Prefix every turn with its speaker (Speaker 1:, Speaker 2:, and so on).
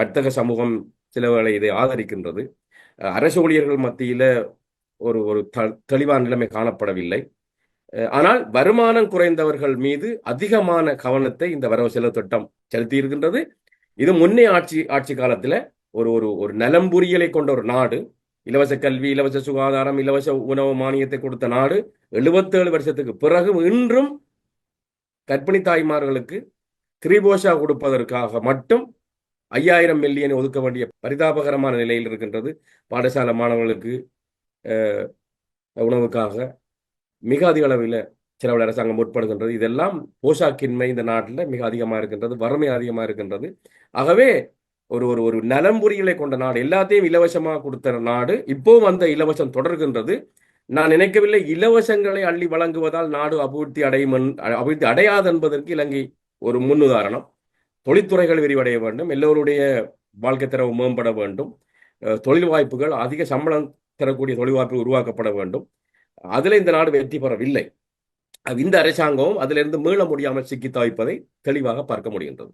Speaker 1: வர்த்தக சமூகம் சிலவர்களை இதை ஆதரிக்கின்றது. அரசு ஊழியர்கள் மத்தியில ஒரு ஒரு த- தெளிவான நிலைமை காணப்படவில்லை. ஆனால் வருமானம் குறைந்தவர்கள் மீது அதிகமான கவனத்தை இந்த வரவு செலவு திட்டம் செலுத்தி இருக்கின்றது இது முன்னே ஆட்சி ஆட்சி காலத்துல ஒரு ஒரு ஒரு நலம்புரியலை கொண்ட ஒரு நாடு இலவச கல்வி இலவச சுகாதாரம் இலவச உணவு மானியத்தை கொடுத்த நாடு 77 வருஷத்துக்கு பிறகு இன்றும் கர்ப்பிணி தாய்மார்களுக்கு திரிபோஷா கொடுப்பதற்காக மட்டும் ஐயாயிரம் மில்லியன் ஒதுக்க வேண்டிய பரிதாபகரமான நிலையில் இருக்கின்றது பாடசாலை மாணவர்களுக்கு உணவுக்காக மிக அதிக அளவில் செலவில் அரசாங்கம் முற்படுகின்றது. இதெல்லாம் போஷாக்கின்மை இந்த நாட்டில் மிக அதிகமாக இருக்கின்றது வறுமை அதிகமாக இருக்கின்றது. ஆகவே ஒரு ஒரு ஒரு நலம்புரிகளை கொண்ட நாடு எல்லாத்தையும் இலவசமாக கொடுத்த நாடு இப்போவும் அந்த இலவசம் தொடர்கின்றது. நான் நினைக்கவில்லை இலவசங்களை அள்ளி வழங்குவதால் நாடு அபிவிருத்தி அடையும் அபிவிருத்தி அடையாது என்பதற்கு இலங்கை ஒரு முன்னுதாரணம். தொழில்துறைகள் விரிவடைய வேண்டும் எல்லோருடைய வாழ்க்கை தரவு மேம்பட வேண்டும் அஹ் தொழில் வாய்ப்புகள் அதிக சம்பளம் தரக்கூடிய தொழில் வாய்ப்பு உருவாக்கப்பட வேண்டும். அதில் இந்த நாடு வெற்றி பெறவில்லை. அது இந்த அரசாங்கமும் அதிலிருந்து மீள முடியாமல் சிக்கி தவிப்பதை தெளிவாக பார்க்க முடிகின்றது.